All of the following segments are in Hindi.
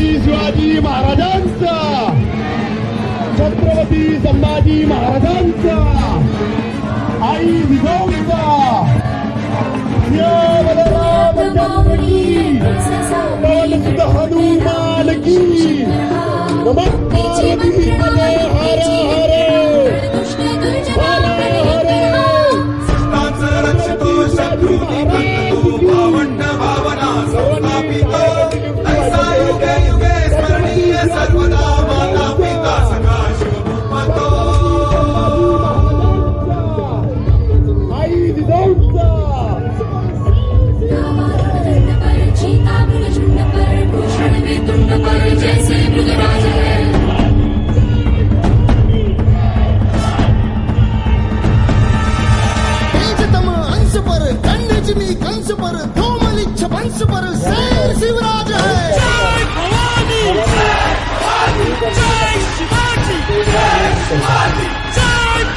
छत्रपती शिवाजी महाराजांचा. छत्रपती संभाजी महाराजांचा. आई जिजाऊंचा जैसे मृगराज है। अंश पर कंस पर वंश पर शिवराज है। जय भवानी जय शिवाजी जय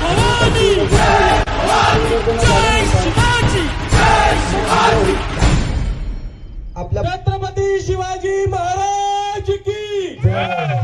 भवानी जय Shivaji Chhatrapati Shivaji Maharaj. Ué!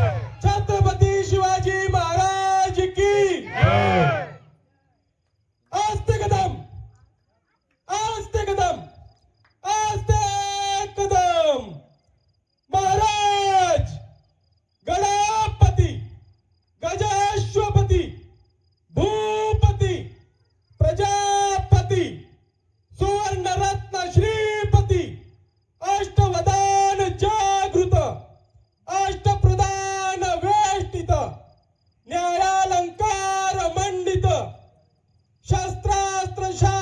Shastra, Shastra,